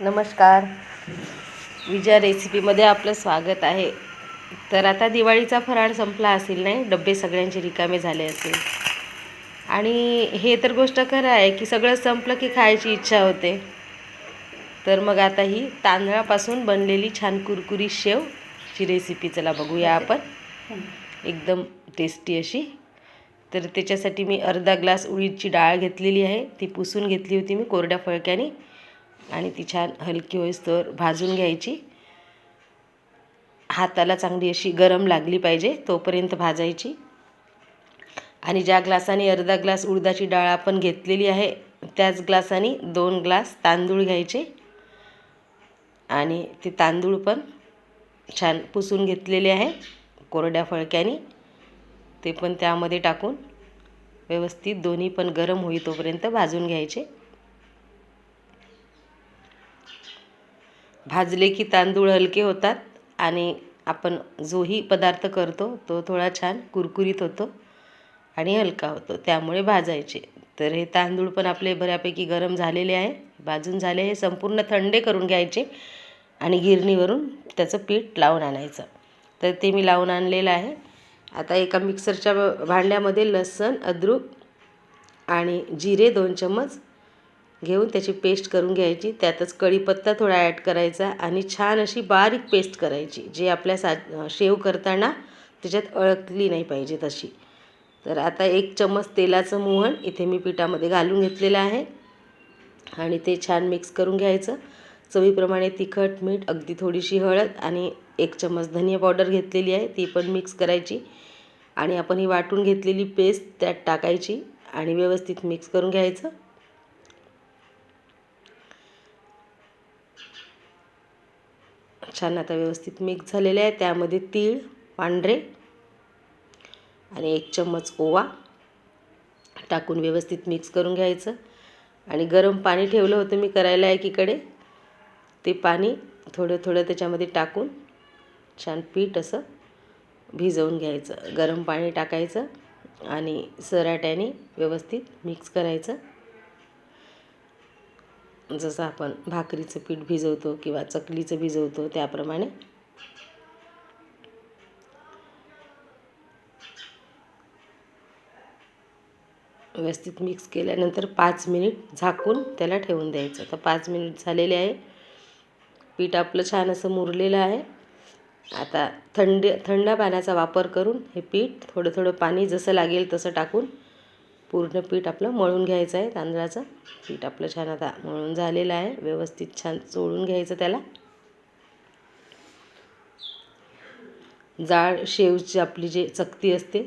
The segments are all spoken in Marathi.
नमस्कार. विजया रेसिपीमध्ये आपलं स्वागत आहे. तर आता दिवाळीचा फराळ संपला असेल नाही? डबे सगळ्यांचे रिकामे झाले असेल. आणि हे तर गोष्ट खरं आहे की सगळं संपलं की खायची इच्छा होते. तर मग आता ही तांदळापासून बनलेली छान कुरकुरी शेवची रेसिपी चला बघूया आपण. एकदम टेस्टी अशी. तर त्याच्यासाठी मी अर्धा ग्लास उडीदची डाळ घेतलेली आहे. ती पुसून घेतली होती मी कोरड्या फळक्याने. आणि ती छान हलकी होईस्तोवर भाजून घ्यायची. हाताला चांगली अशी गरम लागली पाहिजे तोपर्यंत भाजायची. आणि ज्या ग्लासाने अर्धा ग्लास उडदाची डाळ आपण घेतलेली आहे त्याच ग्लासाने दोन ग्लास तांदूळ घ्यायचे. आणि ते तांदूळ पण छान पुसून घेतलेले आहे कोरड्या फळक्याने. ते पण त्यामध्ये टाकून व्यवस्थित दोन्ही पण गरम होई तोपर्यंत भाजून घ्यायचे. भाजले की तांदूळ हलके होतात आणि आपण जोही पदार्थ करतो तो थोडा छान कुरकुरीत होतो आणि हलका होतो. त्यामुळे भाजायचे. तर हे तांदूळ पण आपले बऱ्यापैकी गरम झालेले आहे. भाजून झाले हे संपूर्ण थंडे करून घ्यायचे आणि गिरणीवरून त्याचं पीठ लावून आणायचं. तर ते मी लावून आणलेलं आहे. आता एका मिक्सरच्या भांड्यामध्ये लसण अद्रक आणि जिरे दोन चम्मच घेऊन त्याची पेस्ट करून घ्यायची. त्यातच कढीपत्ता थोडा ॲड करायचा आणि छान अशी बारीक पेस्ट करायची जी आपल्या सा शेव करताना त्याच्यात अळकली नाही पाहिजे तशी. तर आता एक चम्मच तेलाचं मोहन इथे मी पिठामध्ये घालून घेतलेलं आहे. आणि ते छान मिक्स करून घ्यायचं. चवीप्रमाणे तिखट मीठ अगदी थोडीशी हळद आणि एक चम्मच धनिया पावडर घेतलेली आहे. ती पण मिक्स करायची. आणि आपण ही वाटून घेतलेली पेस्ट त्यात टाकायची आणि व्यवस्थित मिक्स करून घ्यायचं. छान आता व्यवस्थित मिक्स झालेले आहे. त्यामध्ये तीळ पांढरे आणि एक चम्मच ओवा टाकून व्यवस्थित मिक्स करून घ्यायचं. आणि गरम पाणी ठेवलं होतं मी करायला एकीकडे. ते पाणी थोडं थोडं त्याच्यामध्ये टाकून छान पीठ असं भिजवून घ्यायचं. गरम पाणी टाकायचं आणि सराट्याने व्यवस्थित मिक्स करायचं. जसं आपण भाकरीचं पीठ भिजवतो किंवा चकलीचं भिजवतो त्याप्रमाणे. व्यवस्थित मिक्स केल्यानंतर पाच मिनिट झाकून त्याला ठेवून द्यायचं. तर पाच मिनिट झालेले आहे. पीठ आपलं छान असं मुरलेलं आहे. आता थंड थंड पाण्याचा वापर करून हे पीठ थोडं थोडं पाणी जसं लागेल तसं टाकून पूर्ण पीठ आपलं मळून घ्यायचं आहे तांदळाचं. पीठ आपलं छान आता मळून झालेलं आहे व्यवस्थित छान चोळून घ्यायचं त्याला. जाड शेवची आपली जी चकती असते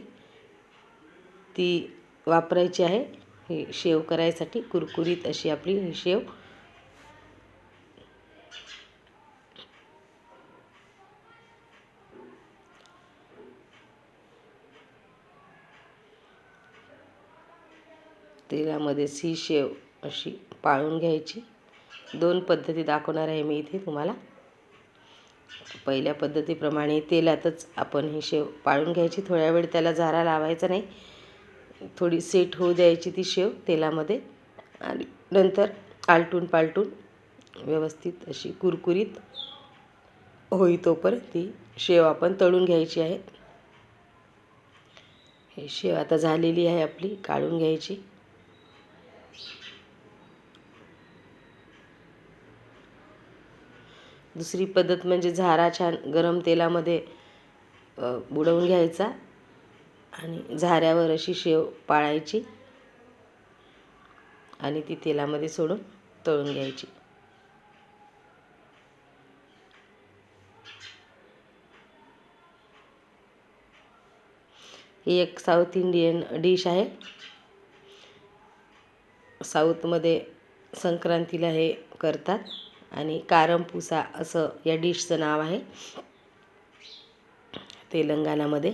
ती वापरायची आहे. ही शेव करायसाठी कुरकुरीत अशी आपली ही शेव. तेलामध्ये सी शेव अशी पाळून घ्यायची. दोन पद्धती दाखवणार आहे मी इथे तुम्हाला. पहिल्या पद्धतीप्रमाणे तेलातच आपण ही शेव पाळून घ्यायची. थोड्या वेळ त्याला झारा लावायचा नाही. थोडी सेट होऊ द्यायची ती शेव तेलामध्ये. आणि नंतर आलटून पालटून व्यवस्थित अशी कुरकुरीत होई तोपर्यंत ती शेव आपण तळून घ्यायची आहे. हे शेव आता झालेली आहे आपली काढून घ्यायची. दुसरी पद्धत म्हणजे झारा छान गरम तेलामध्ये बुडवून घ्यायचा आणि झाऱ्यावर अशी शेव पाळायची आणि ती तेलामध्ये सोडून तळून घ्यायची. ही एक साऊथ इंडियन डिश आहे. साऊथमध्ये संक्रांतीला हे करतात. आणि कारमपुसा असं या डिशचं नाव आहे. तेलंगणामध्ये.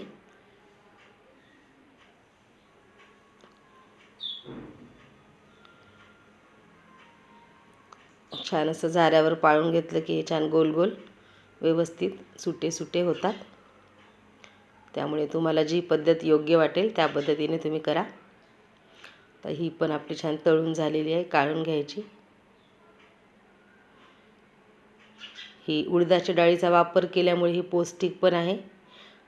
छान असं झाऱ्यावर पाळून घेतलं की हे छान गोल गोल व्यवस्थित सुटे सुटे होतात. त्यामुळे तुम्हाला जी पद्धत योग्य वाटेल त्या पद्धतीने तुम्ही करा. तर ही पण आपली छान तळून झालेली आहे काढून घ्यायची. ही उडदाच्या डाळीचा वापर केल्यामुळे ही पौष्टिक पण आहे.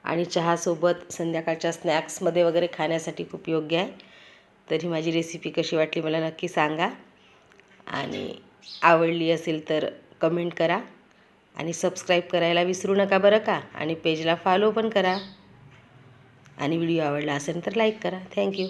आणि चहासोबत संध्याकाळच्या स्नॅक्समध्ये वगैरे खाण्यासाठी खूप योग्य आहे. तर ही माझी रेसिपी कशी वाटली मला नक्की सांगा. आणि आवडली असेल तर कमेंट करा. आणि सबस्क्राईब करायला विसरू नका बरं का? आणि पेजला फॉलो पण करा. आणि व्हिडिओ आवडला असेल तर लाईक करा. थँक्यू